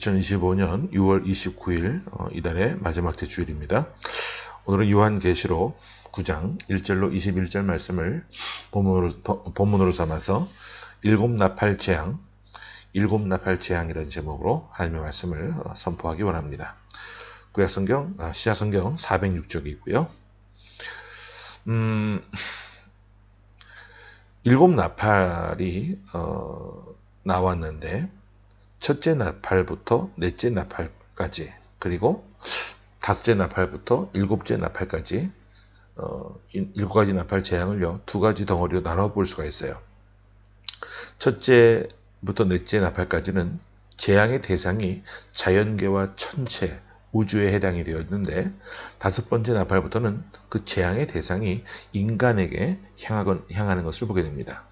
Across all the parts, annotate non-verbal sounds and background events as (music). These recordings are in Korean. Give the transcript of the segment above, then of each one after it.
할렐루야 2025년 6월 29일 어, 이달의 마지막 주일입니다. 오늘은 요한계시록 9장 1절로 21절 말씀을 본문으로, 본문으로 삼아서 일곱 나팔 재앙 일곱 나팔 재앙이라는 제목으로 하나님의 말씀을 어, 선포하기 원합니다. 구약성경 아, 시야성경 406쪽이 있고요. 음, 일곱 나팔이 어, 나왔는데 첫째 나팔부터 넷째 나팔까지 그리고 다섯째 나팔부터 일곱째 나팔까지 어, 일곱 가지 나팔 재앙을요 두 가지 덩어리로 나눠 볼 수가 있어요. 첫째부터 넷째 나팔까지는 재앙의 대상이 자연계와 천체, 우주에 해당이 되어 있는데 다섯 번째 나팔부터는 그 재앙의 대상이 인간에게 향하는 것을 보게 됩니다.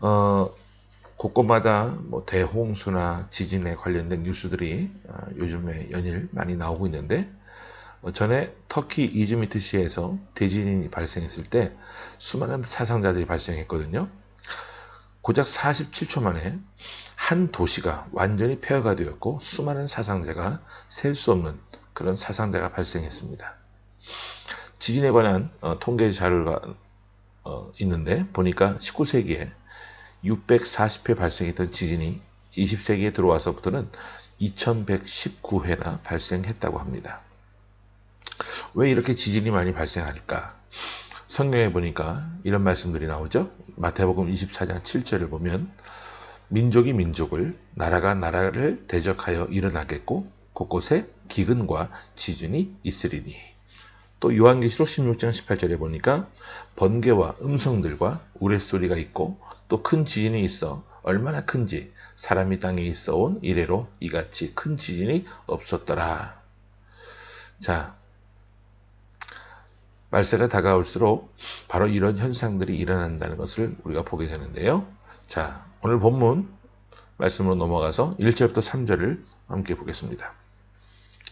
어, 곳곳마다 뭐 대홍수나 지진에 관련된 뉴스들이 아, 요즘에 연일 많이 나오고 있는데 어, 전에 터키 이즈미트 시에서 대지진이 발생했을 때 수많은 사상자들이 발생했거든요. 고작 47초 만에 한 도시가 완전히 폐허가 되었고 수많은 사상자가 셀 수 없는 그런 사상자가 발생했습니다. 지진에 관한 어, 통계 자료가 어, 있는데 보니까 19세기에 640회 발생했던 지진이 20세기에 들어와서부터는 2119회나 발생했다고 합니다. 왜 이렇게 지진이 많이 발생할까? 성경에 보니까 이런 말씀들이 나오죠. 마태복음 24장 7절을 보면 민족이 민족을 나라가 나라를 대적하여 일어나겠고 곳곳에 기근과 지진이 있으리니 또 요한계시록 16장 18절에 보니까 번개와 음성들과 우레소리가 있고 또 큰 지진이 있어 얼마나 큰지 사람이 땅에 있어 온 이래로 이같이 큰 지진이 없었더라. 자, 말세가 다가올수록 바로 이런 현상들이 일어난다는 것을 우리가 보게 되는데요. 자, 오늘 본문 말씀으로 넘어가서 1절부터 3절을 함께 보겠습니다.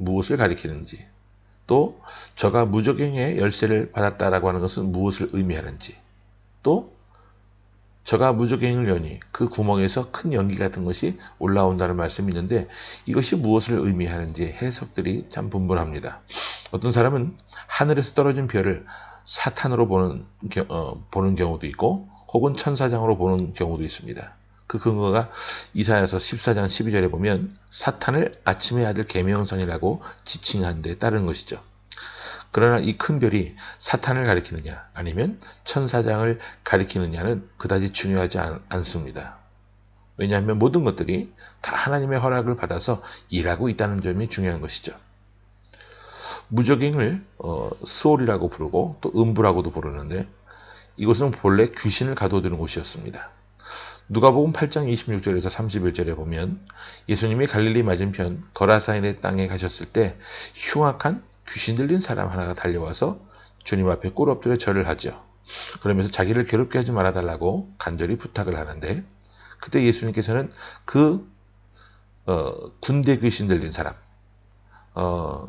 무엇을 가리키는지 또 저가 무적행의 열쇠를 받았다라고 하는 것은 무엇을 의미하는지 또 저가 무적행을 여니 그 구멍에서 큰 연기 같은 것이 올라온다는 말씀이 있는데 이것이 무엇을 의미하는지 해석들이 참 분분합니다. 어떤 사람은 하늘에서 떨어진 별을 사탄으로 보는, 어, 보는 경우도 있고 혹은 천사장으로 보는 경우도 있습니다. 그 근거가 이사야서 14장 12절에 보면 사탄을 아침의 아들 개명선이라고 지칭한 데 따른 것이죠. 그러나 이 큰 별이 사탄을 가리키느냐 아니면 천사장을 가리키느냐는 그다지 중요하지 않, 습니다 왜냐하면 모든 것들이 다 하나님의 허락을 받아서 일하고 있다는 점이 중요한 것이죠. 무적행을 어, 스올이라고 부르고 또 음부라고도 부르는데 이것은 본래 귀신을 가둬두는 곳이었습니다. 누가복음 8장 26절에서 31절에 보면 예수님이 갈릴리 맞은편 거라사인의 땅에 가셨을 때 흉악한 귀신 들린 사람 하나가 달려와서 주님 앞에 꿇 엎드려 절을 하죠. 그러면서 자기를 괴롭게 하지 말아 달라고 간절히 부탁을 하는데 그때 예수님께서는 그 어, 군대 귀신 들린 사람 어,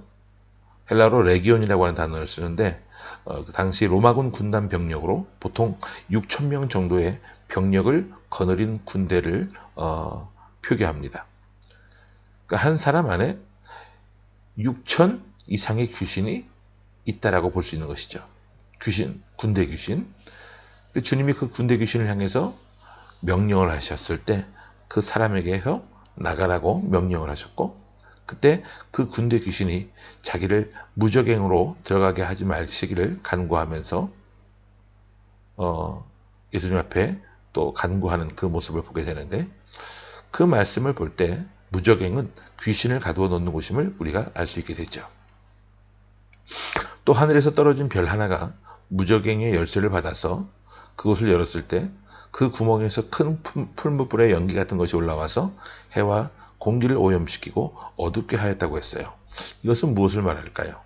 헬라로 레기온이라고 하는 단어를 쓰는데 어, 그 당시 로마군 군단 병력으로 보통 6천 명 정도의 병력을 거느린 군대를 어, 표기합니다. 그러니까 한 사람 안에 6천 이상의 귀신이 있다라고 볼 수 있는 것이죠. 귀신, 군대 귀신. 주님이 그 군대 귀신을 향해서 명령을 하셨을 때 그 사람에게서 나가라고 명령을 하셨고 그때 그 군대 귀신이 자기를 무적행으로 들어가게 하지 말시기를 간구하면서 어, 예수님 앞에 또 간구하는 그 모습을 보게 되는데 그 말씀을 볼 때 무적행은 귀신을 가두어 놓는 곳임을 우리가 알 수 있게 되죠. 또 하늘에서 떨어진 별 하나가 무적행의 열쇠를 받아서 그곳을 열었을 때 그 구멍에서 큰 풀무불의 연기 같은 것이 올라와서 해와 공기를 오염시키고 어둡게 하였다고 했어요. 이것은 무엇을 말할까요?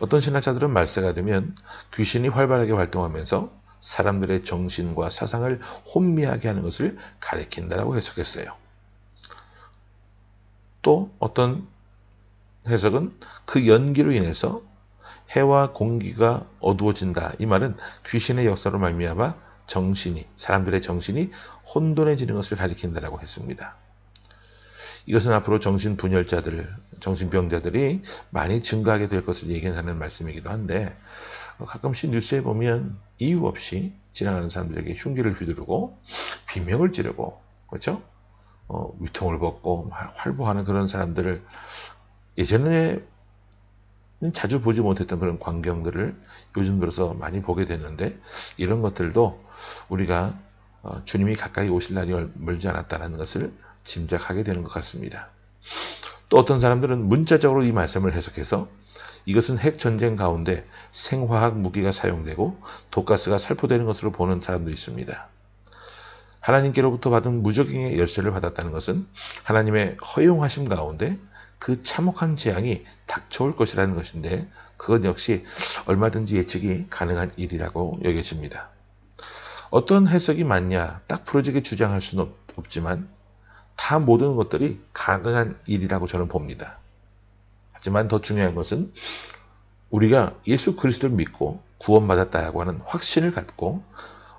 어떤 신학자들은 말세가 되면 귀신이 활발하게 활동하면서 사람들의 정신과 사상을 혼미하게 하는 것을 가리킨다라고 해석했어요. 또 어떤 해석은 그 연기로 인해서 해와 공기가 어두워진다. 이 말은 귀신의 역사로 말미암아 정신이 사람들의 정신이 혼돈해지는 것을 가리킨다라고 했습니다. 이것은 앞으로 정신 분열자들, 정신병자들이 많이 증가하게 될 것을 예견하는 말씀이기도 한데 가끔씩 뉴스에 보면 이유 없이 지나가는 사람들에게 흉기를 휘두르고 비명을 지르고 그렇죠? 어, 위통을 벗고 활보하는 그런 사람들을 예전에 자주 보지 못했던 그런 광경들을 요즘 들어서 많이 보게 되는데 이런 것들도 우리가 어, 주님이 가까이 오실 날이 멀지 않았다는 것을 짐작하게 되는 것 같습니다. 또 어떤 사람들은 문자적으로 이 말씀을 해석해서 이것은 핵 전쟁 가운데 생화학 무기가 사용되고 독가스가 살포되는 것으로 보는 사람도 있습니다. 하나님께로부터 받은 무적행의 열쇠를 받았다는 것은 하나님의 허용하심 가운데 그 참혹한 재앙이 닥쳐올 것이라는 것인데 그것 역시 얼마든지 예측이 가능한 일이라고 여겨집니다. 어떤 해석이 맞냐 딱 부러지게 주장할 수는 없 지만 다 모든 것들이 가능한 일이라고 저는 봅니다. 하지만 더 중요한 것은 우리가 예수 그리스도를 믿고 구원받았다고 하는 확신을 갖고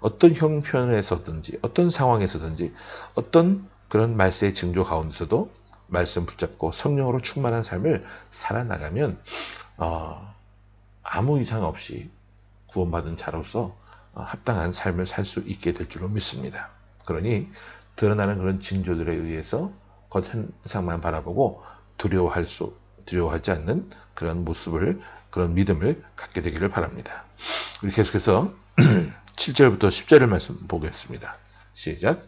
어떤 형편에서든지 어떤 상황에서든지 어떤 그런 말세의 징조 가운데서도 말씀 붙잡고 성령으로 충만한 삶을 살아나가면 어, 아무 이상 없이 구원받은 자로서 어, 합당한 삶을 살 수 있게 될 줄로 믿습니다. 그러니 드러나는 그런 징조들에 의해서 겉 현상만 바라보고 두려워할 수 두려워하지 않는 그런 모습을 그런 믿음을 갖게 되기를 바랍니다. 우리 계속해서 (clears throat) 7절부터 10절을 말씀 보겠습니다. 시작.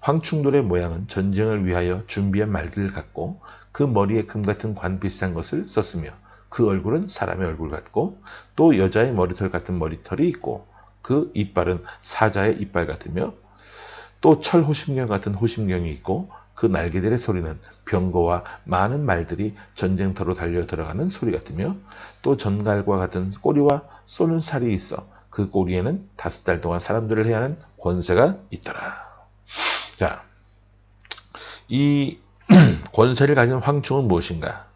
황충돌의 모양은 전쟁을 위하여 준비한 말들을 갖고 그 머리에 금 같은 관 비슷한 것을 썼으며 그 얼굴은 사람의 얼굴 같고 또 여자의 머리털 같은 머리털이 있고 그 이빨은 사자의 이빨 같으며 또 철 호심경 같은 호심경이 있고 그 날개들의 소리는 병거와 많은 말들이 전쟁터로 달려 들어가는 소리 같으며 또 전갈과 같은 꼬리와 쏘는 살이 있어 그 꼬리에는 다섯 달 동안 사람들을 해야 하는 권세가 있더라. 자, 이 (clears throat) 권세를 가진 황충은 무엇인가?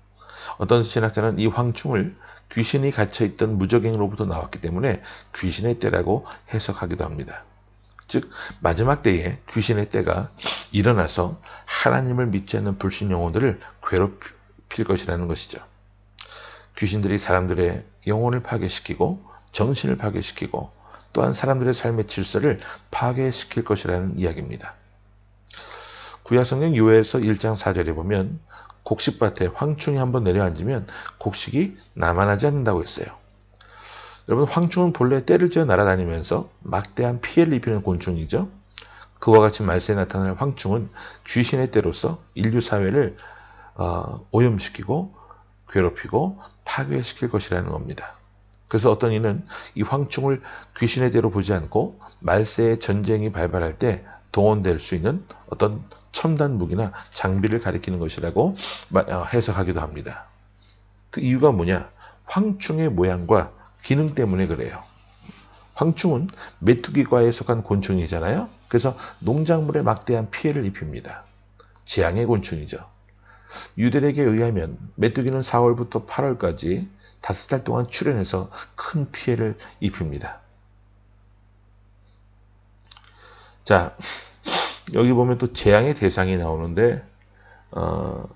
어떤 신학자는 이 황충을 귀신이 갇혀있던 무적행로부터 나왔기 때문에 귀신의 때라고 해석하기도 합니다. 즉 마지막 때에 귀신의 때가 일어나서 하나님을 믿지 않는 불신 영혼들을 괴롭힐 것이라는 것이죠. 귀신들이 사람들의 영혼을 파괴시키고 정신을 파괴시키고 또한 사람들의 삶의 질서를 파괴시킬 것이라는 이야기입니다. 구약성경 요엘서 1장 4절에 보면 곡식밭에 황충이 한번 내려앉으면 곡식이 남아나지 않는다고 했어요. 여러분 황충은 본래 때를 지어 날아다니면서 막대한 피해를 입히는 곤충이죠. 그와 같이 말세에 나타날 황충은 귀신의 때로서 인류 사회를 어, 오염시키고 괴롭히고 파괴시킬 것이라는 겁니다. 그래서 어떤 이는 이 황충을 귀신의 대로 보지 않고 말세의 전쟁이 발발할 때 동원될 수 있는 어떤 첨단 무기나 장비를 가리키는 것이라고 어, 해석하기도 합니다. 그 이유가 뭐냐? 황충의 모양과 기능 때문에 그래요. 황충은 메뚜기과에 속한 곤충이잖아요. 그래서 농작물에 막대한 피해를 입힙니다. 재앙의 곤충이죠. 유대에게 의하면 메뚜기는 4월부터 8월까지 다섯 달 동안 출현해서 큰 피해를 입힙니다. 자, 여기 보면 또 재앙의 대상이 나오는데, 어,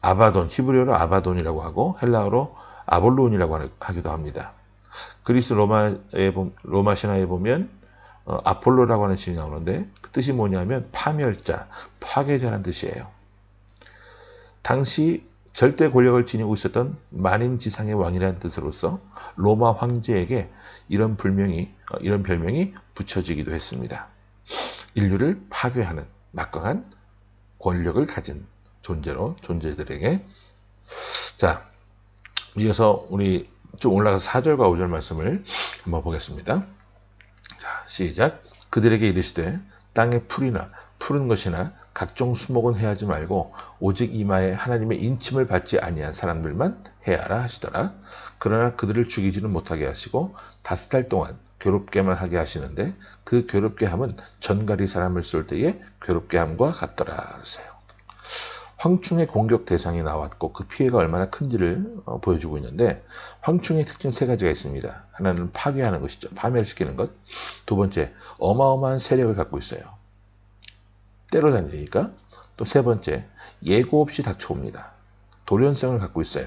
아바돈, 히브리어로 아바돈이라고 하고, 헬라어로 아볼론이라고 하기도 합니다. 그리스 로마에, 로마 신화에 보면, 어, 아폴로라고 하는 신이 나오는데, 그 뜻이 뭐냐면, 파멸자, 파괴자라는 뜻이에요. 당시 절대 권력을 지니고 있었던 만인 지상의 왕이라는 뜻으로서 로마 황제에게 이런 불명이 어, 이런 별명이 붙여지기도 했습니다. 인류를 파괴하는 막강한 권력을 가진 존재로 존재들에게 자 이어서 우리 쭉 올라가서 4절과 5절 말씀을 한번 보겠습니다. 자 시작 그들에게 이르시되 땅의 풀이나 푸른 것이나 각종 수목은 해하지 말고 오직 이마에 하나님의 인침을 받지 아니한 사람들만 해하라 하시더라. 그러나 그들을 죽이지는 못하게 하시고 다섯 달 동안 괴롭게만 하게 하시는데 그 괴롭게 함은 전가리 사람을 쏠 때에 괴롭게 함과 같더라. 그러세요. 황충의 공격 대상이 나왔고 그 피해가 얼마나 큰지를 어, 보여주고 있는데 황충의 특징 세 가지가 있습니다. 하나는 파괴하는 것이죠. 파멸시키는 것. 두 번째, 어마어마한 세력을 갖고 있어요. 때려다니니까. 또 세 번째, 예고 없이 닥쳐옵니다. 돌연성을 갖고 있어요.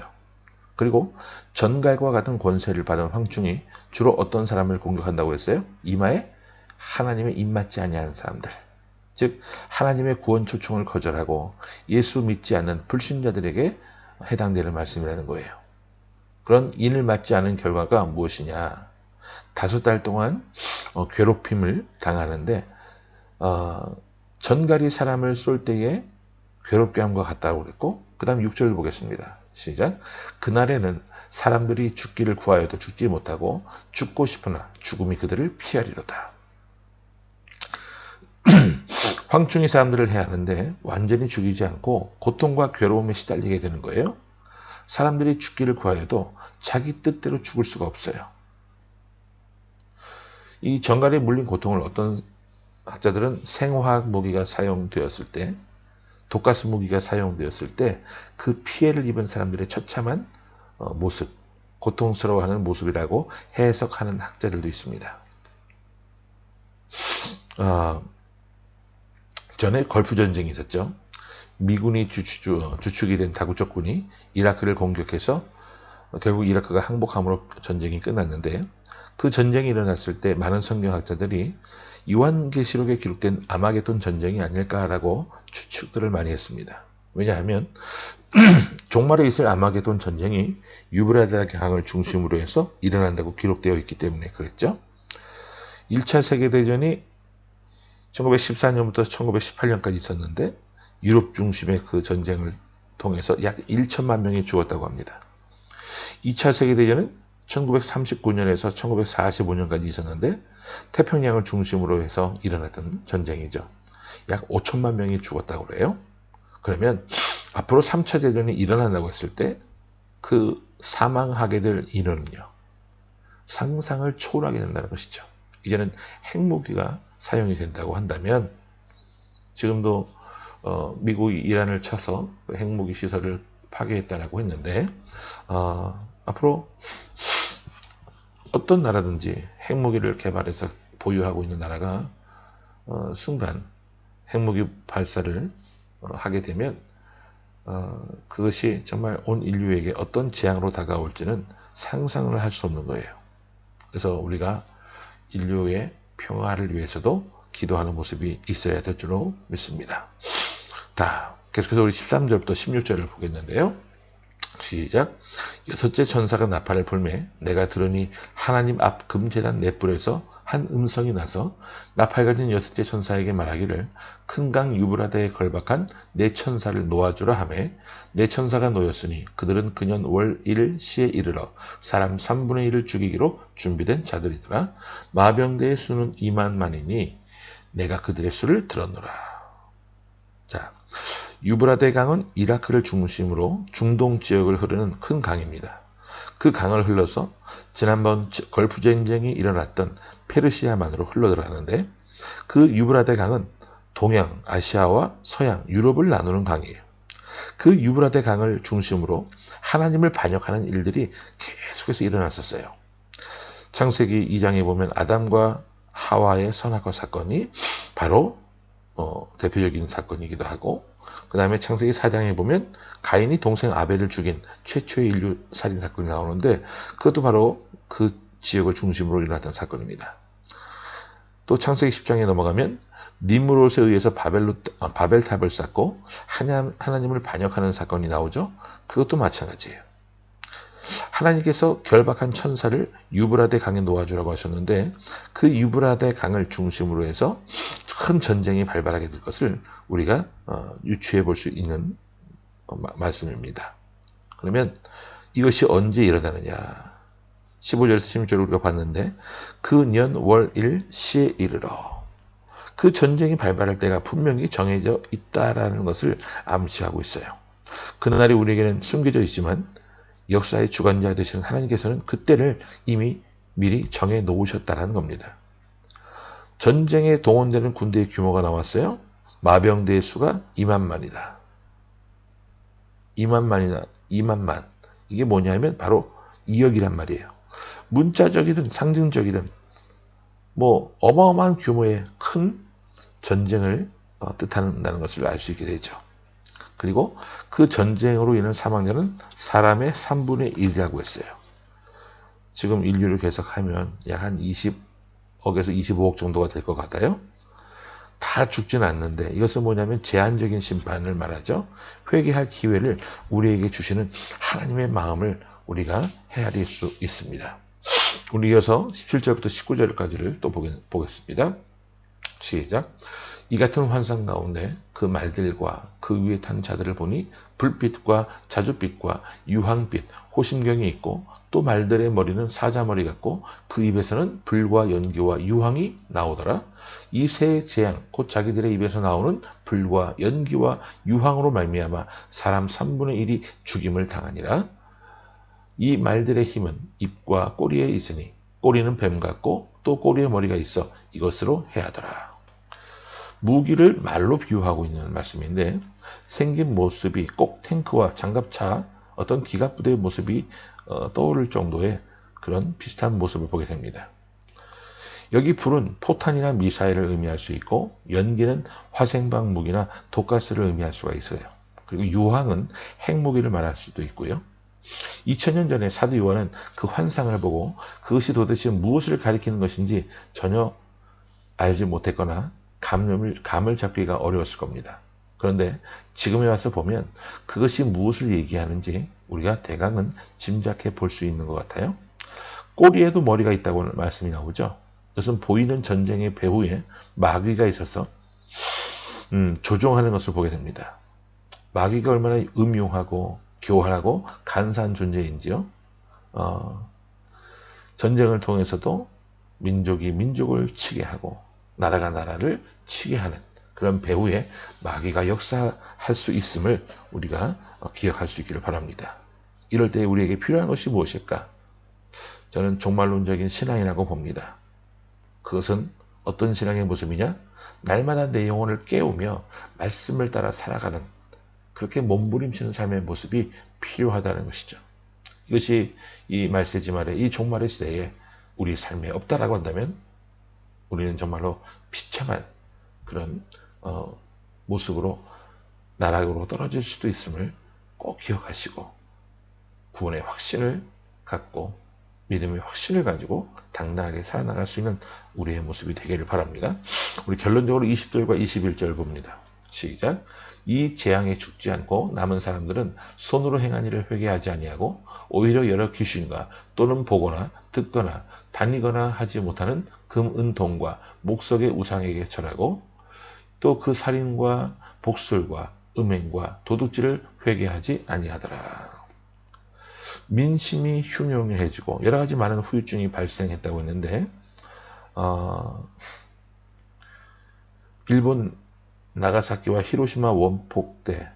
그리고 전갈과 같은 권세를 받은 황충이 주로 어떤 사람을 공격한다고 했어요? 이마에 하나님의 입맞지 아니하는 사람들. 즉 하나님의 구원 초청을 거절하고 예수 믿지 않는 불신자들에게 해당되는 말씀이라는 거예요. 그런 인을 맞지 않은 결과가 무엇이냐? 다섯 달 동안 어, 괴롭힘을 당하는데 어, 전갈이 사람을 쏠 때에 괴롭게 함과 같다고 그랬고 그 다음 6절을 보겠습니다. 시작. 그날에는 사람들이 죽기를 구하여도 죽지 못하고 죽고 싶으나 죽음이 그들을 피하리로다. (clears throat) 황충이 사람들을 해야 하는데 완전히 죽이지 않고 고통과 괴로움에 시달리게 되는 거예요. 사람들이 죽기를 구하여도 자기 뜻대로 죽을 수가 없어요. 이 정갈에 물린 고통을 어떤 학자들은 생화학 무기가 사용되었을 때, 독가스 무기가 사용되었을 때 그 피해를 입은 사람들의 처참한 어, 모습, 고통스러워하는 모습이라고 해석하는 학자들도 있습니다. 어, 전에 걸프 전쟁이 있었죠. 미군이 주축, 주축이 된 다구적군이 이라크를 공격해서 결국 이라크가 항복함으로 전쟁이 끝났는데 그 전쟁이 일어났을 때 많은 성경학자들이 요한계시록에 기록된 아마겟돈 전쟁이 아닐까라고 추측들을 많이 했습니다. 왜냐하면 (clears throat) 종말에 있을 아마겟돈 전쟁이 유브라데 강을 중심으로 해서 일어난다고 기록되어 있기 때문에 그랬죠. 1차 세계대전이 1914년부터 1918년까지 있었는데 유럽 중심의 그 전쟁을 통해서 약 1천만 명이 죽었다고 합니다. 2차 세계대전은 1939년에서 1945년까지 있었는데 태평양을 중심으로 해서 일어났던 전쟁이죠. 약 5천만 명이 죽었다고 그래요. 그러면 앞으로 3차 대전이 일어난다고 했을 때 그 사망하게 될 인원은요. 상상을 초월하게 된다는 것이죠. 이제는 핵무기가 사용이 된다고 한다면 지금도 어, 미국이 이란을 쳐서 그 핵무기 시설을 파괴했다라고 했는데 어, 앞으로 어떤 나라든지 핵무기를 개발해서 보유하고 있는 나라가 어, 순간 핵무기 발사를 어, 하게 되면 어, 그것이 정말 온 인류에게 어떤 재앙으로 다가올지는 상상을 할 수 없는 거예요. 그래서 우리가 인류의 평화를 위해서도 기도하는 모습이 있어야 될 줄로 믿습니다. 자, 계속해서 우리 13절부터 16절을 보겠는데요. 시작. 여섯째 천사가 나팔을 불매 내가 들으니 하나님 앞 금재단 넷불에서 한 음성이 나서 나팔 가진 여섯째 천사에게 말하기를 큰 강 유브라데에 걸박한 네 천사를 놓아주라 하매 네 천사가 놓였으니 그들은 그년 월 1일 시에 이르러 사람 3분의 1을 죽이기로 준비된 자들이더라 마병대의 수는 2만만이니 내가 그들의 수를 들었노라 자 유브라데 강은 이라크를 중심으로 중동 지역을 흐르는 큰 강입니다. 그 강을 흘러서 지난번 걸프 전쟁이 일어났던 페르시아만으로 흘러들어가는데 그 유브라데 강은 동양, 아시아와 서양, 유럽을 나누는 강이에요. 그 유브라데 강을 중심으로 하나님을 반역하는 일들이 계속해서 일어났었어요. 창세기 2장에 보면 아담과 하와의 선악과 사건이 바로 어, 대표적인 사건이기도 하고 그 다음에 창세기 4장에 보면 가인이 동생 아벨을 죽인 최초의 인류 살인 사건이 나오는데 그것도 바로 그 지역을 중심으로 일어났던 사건입니다. 또 창세기 10장에 넘어가면 니무롯에 의해서 바벨로, 아, 바벨탑을 쌓고 하나님을 반역하는 사건이 나오죠. 그것도 마찬가지예요. 하나님께서 결박한 천사를 유브라데 강에 놓아주라고 하셨는데 그 유브라데 강을 중심으로 해서 큰 전쟁이 발발하게 될 것을 우리가 어, 유추해 볼 수 있는 어, 말씀입니다. 그러면 이것이 언제 일어나느냐? 15절에서 16절 우리가 봤는데 그 년 월일 시에 이르러 그 전쟁이 발발할 때가 분명히 정해져 있다라는 것을 암시하고 있어요. 그날이 우리에게는 숨겨져 있지만 역사의 주관자 되시는 하나님께서는 그때를 이미 미리 정해 놓으셨다라는 겁니다. 전쟁에 동원되는 군대의 규모가 나왔어요. 마병대의 수가 2만만이다. 2만만이다. 2만만. 이게 뭐냐면 바로 2억이란 말이에요. 문자적이든 상징적이든 뭐 어마어마한 규모의 큰 전쟁을 어, 뜻한다는 것을 알 수 있게 되죠. 그리고 그 전쟁으로 인한 사망자는 사람의 3분의 1이라고 했어요. 지금 인류를 계속하면 약 한 20억에서 25억 정도가 될 것 같아요. 다 죽지는 않는데 이것은 뭐냐면 제한적인 심판을 말하죠. 회개할 기회를 우리에게 주시는 하나님의 마음을 우리가 헤아릴 수 있습니다. 우리 이어서 17절부터 19절까지를 또 보겠습니다. 시작. 이 같은 환상 가운데 그 말들과 그 위에 탄 자들을 보니 불빛과 자줏빛과 유황빛, 호심경이 있고 또 말들의 머리는 사자머리 같고 그 입에서는 불과 연기와 유황이 나오더라. 이 세 재앙 곧 자기들의 입에서 나오는 불과 연기와 유황으로 말미암아 사람 3분의 1이 죽임을 당하니라. 이 말들의 힘은 입과 꼬리에 있으니 꼬리는 뱀 같고 또 꼬리에 머리가 있어 이것으로 해하더라. 무기를 말로 비유하고 있는 말씀인데 생긴 모습이 꼭 탱크와 장갑차 어떤 기갑부대의 모습이 어, 떠오를 정도의 그런 비슷한 모습을 보게 됩니다. 여기 불은 포탄이나 미사일을 의미할 수 있고 연기는 화생방 무기나 독가스를 의미할 수가 있어요. 그리고 유황은 핵무기를 말할 수도 있고요. 2000년 전에 사도 요한은 그 환상을 보고 그것이 도대체 무엇을 가리키는 것인지 전혀 알지 못했거나 감을, 감을 잡기가 어려웠을 겁니다. 그런데 지금에 와서 보면 그것이 무엇을 얘기하는지 우리가 대강은 짐작해 볼 수 있는 것 같아요. 꼬리에도 머리가 있다고 말씀이 나오죠. 이것은 보이는 전쟁의 배후에 마귀가 있어서 음, 조종하는 것을 보게 됩니다. 마귀가 얼마나 음흉하고 교활하고 간사한 존재인지요. 어, 전쟁을 통해서도 민족이 민족을 치게 하고 나라가 나라를 치게 하는 그런 배후에 마귀가 역사할 수 있음을 우리가 기억할 수 있기를 바랍니다. 이럴 때 우리에게 필요한 것이 무엇일까? 저는 종말론적인 신앙이라고 봅니다. 그것은 어떤 신앙의 모습이냐? 날마다 내 영혼을 깨우며 말씀을 따라 살아가는 그렇게 몸부림치는 삶의 모습이 필요하다는 것이죠. 이것이 이 말세지 말에 이 종말의 시대에 우리 삶에 없다라고 한다면 우리는 정말로 비참한 그런 어, 모습으로 나락으로 떨어질 수도 있음을 꼭 기억하시고 구원의 확신을 갖고 믿음의 확신을 가지고 당당하게 살아나갈 수 있는 우리의 모습이 되기를 바랍니다. 우리 결론적으로 20절과 21절 봅니다. 시작. 이 재앙에 죽지 않고 남은 사람들은 손으로 행한 일을 회개하지 아니하고 오히려 여러 귀신과 또는 보거나 듣거나 다니거나 하지 못하는 금, 은, 동과 목석의 우상에게 절하고 또 그 살인과 복술과 음행과 도둑질을 회개하지 아니하더라. 민심이 흉흉해지고 여러 가지 많은 후유증이 발생했다고 했는데 어, 일본 나가사키와 히로시마 원폭 때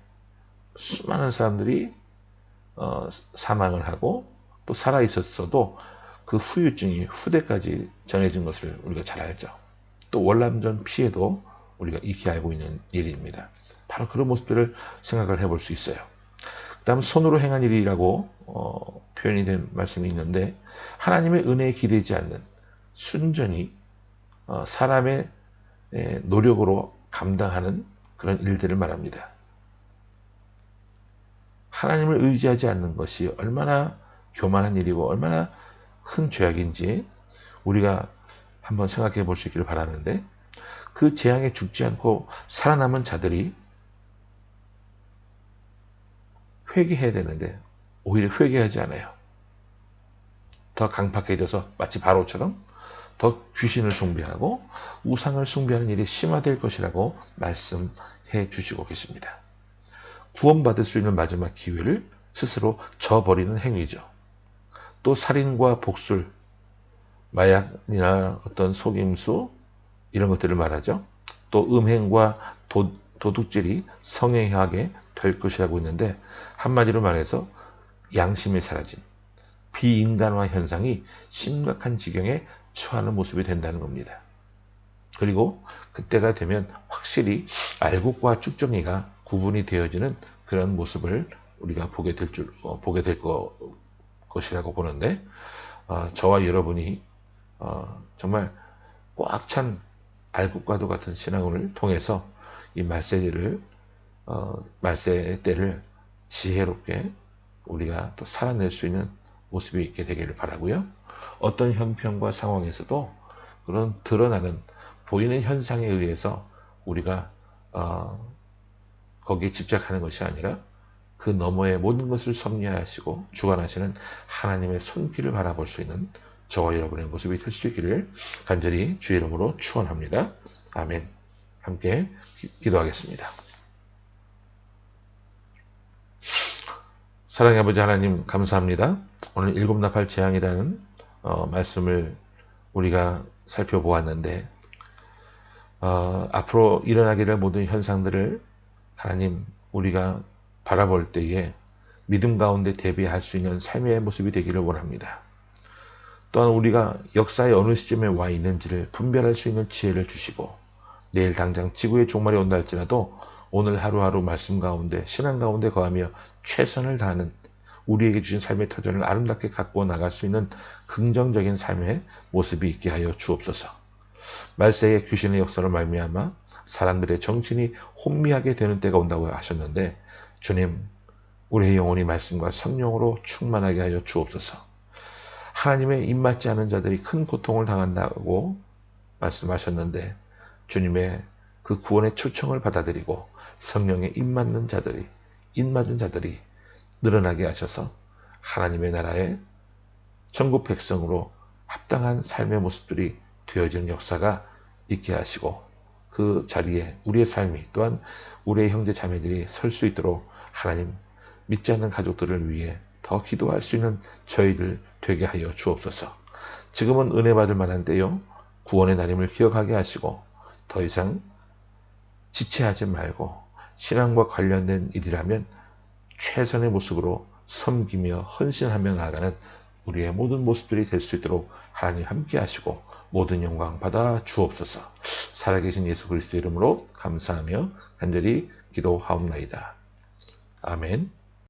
수많은 사람들이 어, 사망을 하고 또 살아 있었어도 그 후유증이 후대까지 전해진 것을 우리가 잘 알죠. 또 월남전 피해도 우리가 익히 알고 있는 일입니다. 바로 그런 모습들을 생각을 해볼 수 있어요. 그 다음 손으로 행한 일이라고 어, 표현이 된 말씀이 있는데 하나님의 은혜에 기대지 않는 순전히 어, 사람의 에, 노력으로 감당하는 그런 일들을 말합니다. 하나님을 의지하지 않는 것이 얼마나 교만한 일이고 얼마나 큰 죄악인지 우리가 한번 생각해 볼 수 있기를 바라는데 그 재앙에 죽지 않고 살아남은 자들이 회개해야 되는데 오히려 회개하지 않아요. 더 강팍해져서 마치 바로처럼 더 귀신을 숭배하고 우상을 숭배하는 일이 심화될 것이라고 말씀해 주시고 계십니다. 구원받을 수 있는 마지막 기회를 스스로 저버리는 행위죠. 또 살인과 복술, 마약이나 어떤 속임수 이런 것들을 말하죠. 또 음행과 도, 도둑질이 성행하게 될 것이라고 했는데 한마디로 말해서 양심이 사라진 비인간화 현상이 심각한 지경에 처하는 모습이 된다는 겁니다. 그리고 그때가 되면 확실히 알곡과 쭉정이가 구분이 되어지는 그런 모습을 우리가 보게 될 줄, 어, 보게 될 거, 것이라고 보는데, 어, 저와 여러분이, 어, 정말 꽉 찬 알곡과도 같은 신앙을 통해서 이 말세를, 어, 말세의 때를 지혜롭게 우리가 또 살아낼 수 있는 모습이 있게 되기를 바라고요. 어떤 형편과 상황에서도 그런 드러나는 보이는 현상에 의해서 우리가 어, 거기에 집착하는 것이 아니라 그 너머의 모든 것을 섭리하시고 주관하시는 하나님의 손길을 바라볼 수 있는 저와 여러분의 모습이 될 수 있기를 간절히 주의 이름으로 축원합니다. 아멘. 함께 기, 도하겠습니다 사랑의 아버지 하나님 감사합니다. 오늘 일곱 나팔 재앙이라는 어, 말씀을 우리가 살펴보았는데 어, 앞으로 일어나게 될 모든 현상들을 하나님 우리가 바라볼 때에 믿음 가운데 대비할 수 있는 삶의 모습이 되기를 원합니다. 또한 우리가 역사의 어느 시점에 와 있는지를 분별할 수 있는 지혜를 주시고 내일 당장 지구의 종말이 온다 할지라도 오늘 하루하루 말씀 가운데 신앙 가운데 거하며 최선을 다하는 우리에게 주신 삶의 터전을 아름답게 갖고 나갈 수 있는 긍정적인 삶의 모습이 있게 하여 주옵소서. 말세의 귀신의 역사로 말미암아 사람들의 정신이 혼미하게 되는 때가 온다고 하셨는데 주님 우리의 영혼이 말씀과 성령으로 충만하게 하여 주옵소서. 하나님의 입맞지 않은 자들이 큰 고통을 당한다고 말씀하셨는데 주님의 그 구원의 초청을 받아들이고 성령에 입맞는 자들이 입맞은 자들이 늘어나게 하셔서 하나님의 나라의 전국 백성으로 합당한 삶의 모습들이 되어지는 역사가 있게 하시고 그 자리에 우리의 삶이 또한 우리의 형제 자매들이 설 수 있도록 하나님 믿지 않는 가족들을 위해 더 기도할 수 있는 저희들 되게 하여 주옵소서. 지금은 은혜 받을 만한 때요. 구원의 날임을 기억하게 하시고 더 이상 지체하지 말고 신앙과 관련된 일이라면 최선의 모습으로 섬기며 헌신하며 나아가는 우리의 모든 모습들이 될 수 있도록 하나님 함께 하시고 모든 영광 받아 주옵소서. 살아계신 예수 그리스도 이름으로 감사하며 간절히 기도하옵나이다. 아멘.